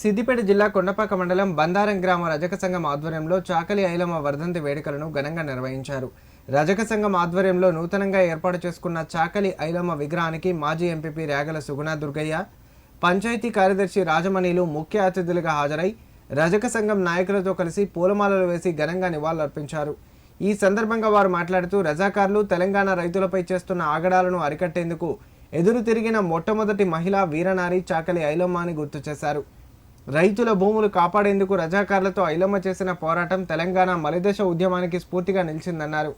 సిద్దిపేట జిల్లా కొండపాక మండలం బందారం గ్రామ రజక సంఘం ఆధ్వర్యంలో చాకలి ఐలమ్మ వర్ధంతి వేడుకలను ఘనంగా నిర్వహించారు. రజక సంఘం ఆధ్వర్యంలో నూతనంగా ఏర్పాటు చేసుకున్న చాకలి ఐలమ్మ విగ్రహానికి మాజీ ఎంపీపీ రేగల సుగుణ దుర్గయ్య పంచాయతీ కార్యదర్శి రాజమణిలు ముఖ్య అతిథులుగా హాజరై రజక సంఘం నాయకులతో కలిసి పూలమాలలు వేసి ఘనంగా నివాళులర్పించారు. ఈ సందర్భంగా వారు మాట్లాడుతూ రజాకారులు తెలంగాణ రైతులపై చేస్తున్న ఆగడాలను అరికట్టేందుకు ఎదురు తిరిగిన మొట్టమొదటి మహిళా వీరనారి చాకలి ఐలమ్మ అని గుర్తు చేశారు. రైతుల భూములు కాపాడేందుకు రజాకార్లతో ఐలమ్మ చేసిన పోరాటం తెలంగాణ మలిదశ ఉద్యమానికి స్ఫూర్తిగా నిలిచిందన్నారు.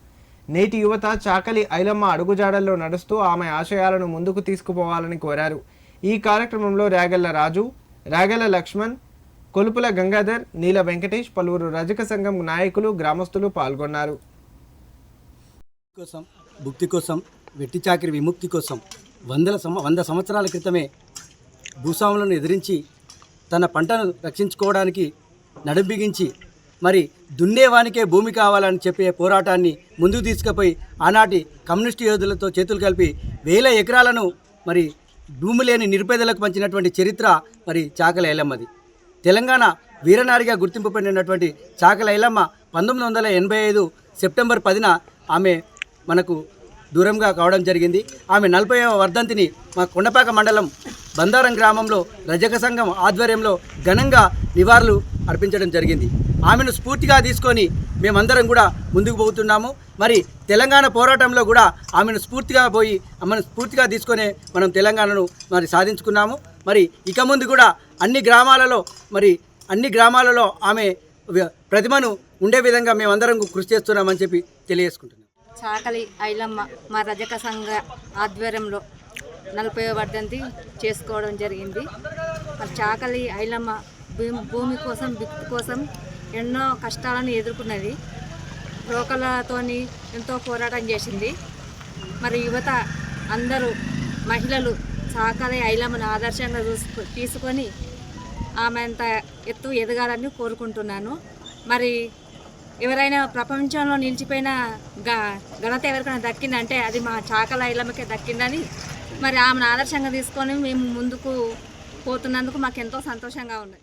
నేటి యువత చాకలి ఐలమ్మ అడుగుజాడల్లో నడుస్తూ ఆమె ఆశయాలను ముందుకు తీసుకుపోవాలని కోరారు. ఈ కార్యక్రమంలో రాగెళ్ళ రాజు రాగెళ్ళ లక్ష్మణ్ కొలుపుల గంగాధర్ నీల వెంకటేష్ పలువురు రజక సంఘం నాయకులు గ్రామస్తులు పాల్గొన్నారు. కోసం భుక్తి కోసం వెట్టి చాకరి విముక్తి కోసం వందల సంవ వంద సంవత్సరాల క్రితమే భూస్వాములను ఎదిరించి తన పంటను రక్షించుకోవడానికి నడుంబిగించి మరి దున్నేవానికే భూమి కావాలని చెప్పే పోరాటాన్ని ముందుకు తీసుకుపోయి ఆనాటి కమ్యూనిస్టు యోధులతో చేతులు కలిపి వేల ఎకరాలను మరి భూమి లేని నిరుపేదలకు పంచినటువంటి చరిత్ర మరి చాకల ఎల్లమ్మది తెలంగాణ వీరనారిగా గుర్తింపు పొందినటువంటి చాకల ఐలమ్మ పంతొమ్మిది వందల ఎనభై ఐదు సెప్టెంబర్ పదిన ఆమె మనకు దూరంగా కావడం జరిగింది. ఆమె నలభైవ వర్ధంతిని మా కొండపాక మండలం బందారం గ్రామంలో రజక సంఘం ఆధ్వర్యంలో ఘనంగా నివాళులు అర్పించడం జరిగింది. ఆమెను స్ఫూర్తిగా తీసుకొని మేమందరం కూడా ముందుకు పోతున్నాము. మరి తెలంగాణ పోరాటంలో కూడా ఆమెను స్ఫూర్తిగా పోయి ఆమెను స్ఫూర్తిగా తీసుకొని మనం తెలంగాణను మరి సాధించుకున్నాము. మరి ఇక ముందు కూడా అన్ని గ్రామాలలో మరి అన్ని గ్రామాలలో ఆమె ప్రతిమను ఉండే విధంగా మేమందరం కృషి చేస్తున్నామని చెప్పి తెలియజేసుకుంటున్నాం. చాకలి ఐలమ్మ మా రజక సంఘ ఆధ్వర్యంలో నలభై వర్ధంతి చేసుకోవడం జరిగింది. మరి చాకలి ఐలమ్మ భూమి భూమి కోసం విత్తు కోసం ఎన్నో కష్టాలను ఎదుర్కొన్నది. రోకలతోని ఎంతో పోరాటం చేసింది. మరి యువత అందరూ మహిళలు చాకలి ఐలమ్మను ఆదర్శంగా చూసుకు తీసుకొని ఆమె అంత ఎత్తు ఎదగాలని కోరుకుంటున్నాను. మరి ఎవరైనా ప్రపంచంలో నిలిచిపోయిన గ ఘనత ఎవరికైనా దక్కిందంటే అది మా చాకల ఐలమ్మకే దక్కిందని మరి ఆమెను ఆదర్శంగా తీసుకొని మేము ముందుకు పోతున్నందుకు మాకు ఎంతో సంతోషంగా ఉన్నాయి